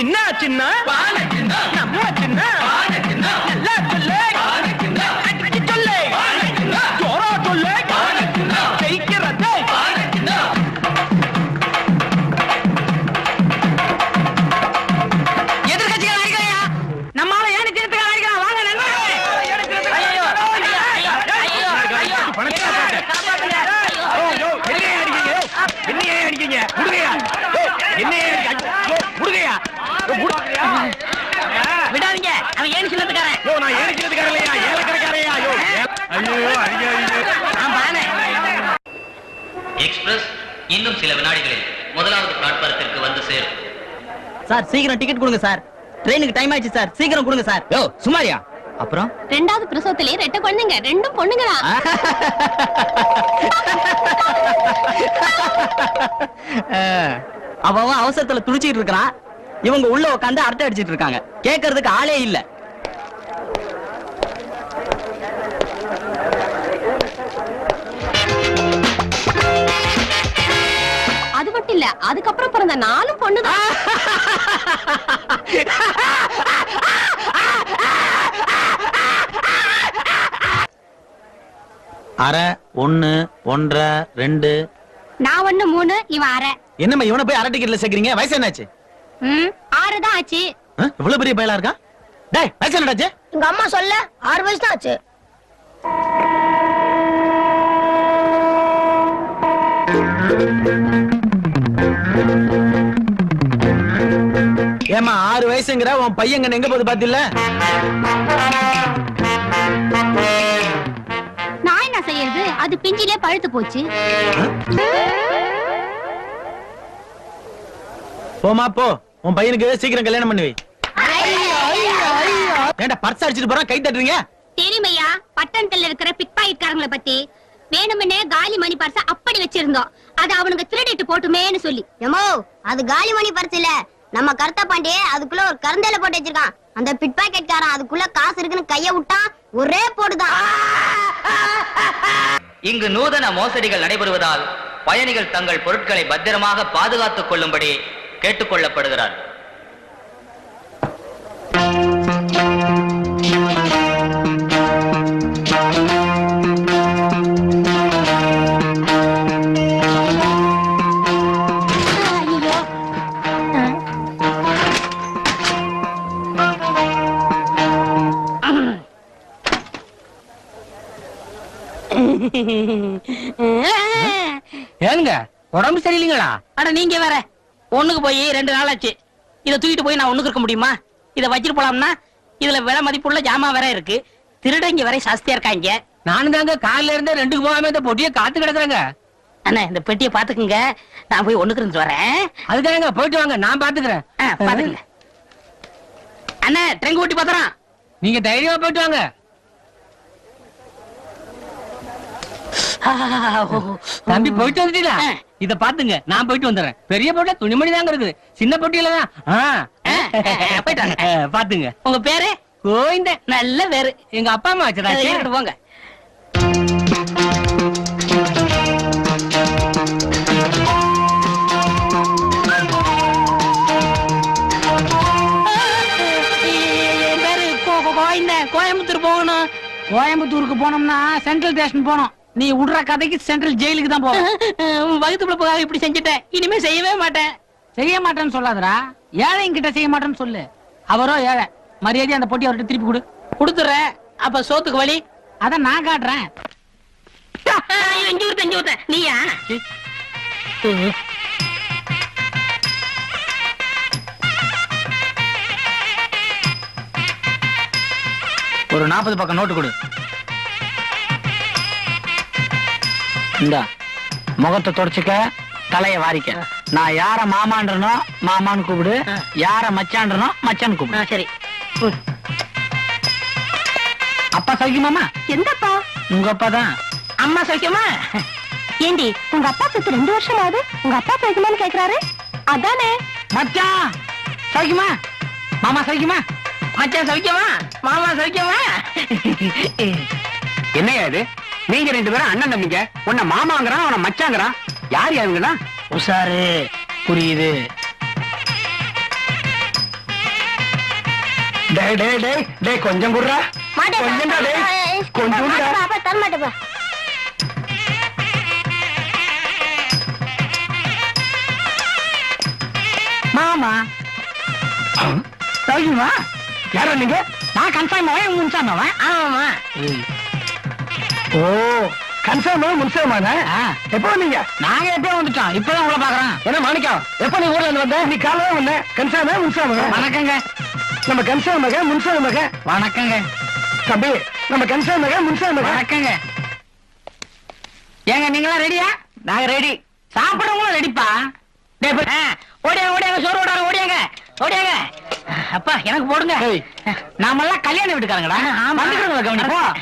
என்ன சின்ன நம்ம சின்ன நல்லா சொல்லு அடிச்சு சொல்லு ஜோரா சொல்லு ஜெயிக்கிறது எதிர்கட்சிகள் அடிக்கலையா நம்மால ஏன் தீர்த்துக்க அடிக்கலாம் வாங்க நண்பர்களே என்னையா அடிக்கிறீங்க? என்னையா அடிக்கிறீங்க? விடுங்கய்யா. யோ, என்னையா அடிக்க- யோ, விடுங்கய்யா. யோ, விடு. விடாதீங்க அவன் ஏன் சின்னத்துக்காரன் யோ, நான் ஏறிக்கிறதுக்காரன் இல்லையா, ஏலக்கடைக்காரன்யா. யோ, ஏ- ஐயோ, அடிக்காதீங்க. நான் பானே எக்ஸ்பிரஸ் இன்னும் சில வினாடிகளில் முதலாவது பிளாட்பாரத்திற்கு வந்து சேரும். சார் சீக்கிரம் டிக்கெட் கொடுங்க சார். ட்ரெயினுக்கு டைம் ஆயிடுச்சு சார். சீக்கிரம் கொடுங்க சார். யோ, சுமாரியா அப்புறம்? ரெண்டாவது பிரசவத்திலே ரெட்ட குழந்தைங்க ரெண்டும் பொண்ணுங்களா? அவன் அவசரத்துல துடிச்சிட்டு இருக்கான் இவங்க உள்ள உட்காந்து அரட்டை அடிச்சிட்டு இருக்காங்க. கேட்கறதுக்கு ஆளே இல்ல. அது மட்டும் இல்ல அதுக்கப்புறம் பிறந்த நாலும் பொண்ணுதான். அரை ஒண்ணு ஒன்றரை ரெண்டு. நான் ஒண்ணு மூணு இவன் அரை. என்னம்மா இவனை போய் அரை டிக்கெட்ல சேர்க்கறீங்க? வயசு என்னாச்சு? ம் ஆறு தான் ஆச்சு. ஆ, இவ்வளவு பெரிய பயலா இருக்கான் டேய் வயசு என்னடாச்சு எங்க அம்மா சொல்ல ஆறு வயசு தான் ஆச்சு. ஏமா ஆறு வயசுங்கிற உன் பையன் எங்க போகுது பாத்தில நான் என்ன செய்யறது? அது பிஞ்சிலே பழுத்து போச்சு. போமா போ. உன் பையனுக்கு சீக்கிரம் கல்யாணம் பண்ணி வை. ஏன்டா பர்ஸ் அடிச்சிட்டு போறான் கை தட்டுறீங்க? தெரியுமையா? பட்டணத்துல இருக்கிற பிக் பாக்கெட்காரங்கள பத்தி வேணும்னே காலி மணி பர்ச அப்படி வச்சிருந்தோம். அது அவனுக்கு திருடிட்டு போட்டுமேன்னு சொல்லி. எமோ அது காலி மணி பரிசு இல்ல நம்ம கருத்த பாண்டி அதுக்குள்ள ஒரு கருந்தையில போட்டு வச்சிருக்கான். அந்த பிட் பாக்கெட்காரன் அதுக்குள்ள காசு இருக்குன்னு கைய விட்டான் ஒரே போடுதான். இங்கு நூதன மோசடிகள் நடைபெறுவதால் பயணிகள் தங்கள் பொருட்களை பத்திரமாக பாதுகாத்துக் கொள்ளும்படி கேட்டுக்கொள்ளப்படுகிறார் ஏங்க உடம்பு சரியில்லைங்களா? அட நீங்க வேற. ஒண்ணுக்கு போய் ரெண்டு நாள் ஆச்சு இத தூக்கிட்டு போய் நான் ஒண்ணுக்கு இருக்க முடியுமா? இத வச்சிட்டு போலாம்னா இதுல விலை மதிப்புள்ள ஜாமான் வேற இருக்கு. திருடங்க வரை சாஸ்தியா இருக்காங்க. நானும் தாங்க காலையில இருந்தே ரெண்டுக்கு போகாம இந்த பொட்டியை காத்து கிடக்குறேங்க. அண்ணா இந்த பெட்டியை பாத்துக்குங்க நான் போய் ஒண்ணுக்கு இருந்து வரேன். அதுக்காக போயிட்டு வாங்க நான் பாத்துக்கிறேன் ஆ, பாத்துக்கங்க அண்ணா ட்ரெங்க் ஓட்டி பாத்துறான் நீங்க தைரியமா போயிட்டு வாங்க. தம்பி போயிட்டு வந்துட்டீங்களா. இத பாத்துங்க நான் போயிட்டு வந்துடுறேன். பெரிய பொட்டில துணிமணி தாங்க இருக்குது. சின்ன பொட்டியில தான். ஆ. ஆ, ஆ, போயிட்டு வாங்க. ஆ, பாத்துங்க. உங்க பேரு? கோவிந்த. நல்ல பேரு. எங்க அப்பா அம்மா வச்சதா? இருக்கட்டும், போங்க. கோயம்புத்தூர் போகணும். கோயம்புத்தூருக்கு போனோம்னா சென்ட்ரல் ஸ்டேஷன் போனோம். நீ விடுற கதைக்கு சென்ட்ரல் ஜெயிலுக்கு தான் போவோம் வகுத்து பிழப்புக்காக இப்படி செஞ்சுட்டேன் இனிமே செய்யவே மாட்டேன். செய்ய மாட்டேன்னு சொல்லாதடா. ஏழைங்க கிட்ட செய்ய மாட்டேன்னு சொல்லு. அவரோ ஏழை. மரியாதை அந்த பொட்டி அவர்கிட்ட திருப்பி கொடு. கொடுத்துறேன் அப்ப சோத்துக்கு வழி அத நான் காட்டுறேன். நீயா? ஒரு நாற்பது பக்கம் நோட்டு கொடு. இந்தா முகத்தை தொடச்சுக்க தலைய வாரிக்க. நான் யார மாமான்றனோ மாமான்னு கூப்பிடு. யார மச்சான்றனோ மச்சான் கூப்பிடு. சரி. அப்பா சௌக்கியமாமா எந்தப்பா? உங்க அப்பா தான். அம்மா சௌக்கியமா? ஏண்டி உங்க அப்பா செத்து ரெண்டு வருஷம் ஆகுது உங்க அப்பா சௌக்கியமான்னு கேக்குறாரு? அதானே. மச்சான் சௌக்கியமா? மாமா சௌக்கியமா? மச்சான் சௌக்கியமா? மாமா சௌக்கியமா? என்னையா இது? நீங்க ரெண்டு பேரும் அண்ணன் தம்பிங்க. உன்னை மாமாங்கிறான் அவனை மச்சாங்கிறான். யார் யாருங்கண்ணா உஷாரு. புரியுது. டேய் டேய் டேய் டேய் கொஞ்சம் குடுறா. கொஞ்சம் மாட்டேப்பா மாமா. ராஜுமா யாரா நீங்க? நான் கன்ஃபார்ம் ஆவேன் முன்சாம் ஆவேன் ஆமாமா ஓ கன்ஃபார்ம் முன்சாமாண்ணா எப்போ வந்தீங்க? நாங்க எப்போ வந்துட்டோம். இப்பதான் உங்களை பாக்குறோம் என்ன மாணிக்கம்? எப்போ நீ ஊர்ல இருந்து வந்த? நீ காலையில வந்த. கன்சாம முன்சாம வணக்கங்க. நம்ம கன்சாம மக முன்சாம மக வணக்கங்க. தம்பி நம்ம கன்சாம மக முன்சாம மக வணக்கங்க. ஏங்க நீங்களா ரெடியா நாங்க ரெடி சாப்பிடவங்களும் ரெடிப்பா ஓடியாங்க ஓடியாங்க சோறு ஓடாங்க ஓடியாங்க. ஓடியாங்க. அப்பா எனக்கு போடுங்க. நாமெல்லாம் கல்யாண வீட்டுக்காரங்கடா வந்துக்கிறவங்களை கவனிப்போம்.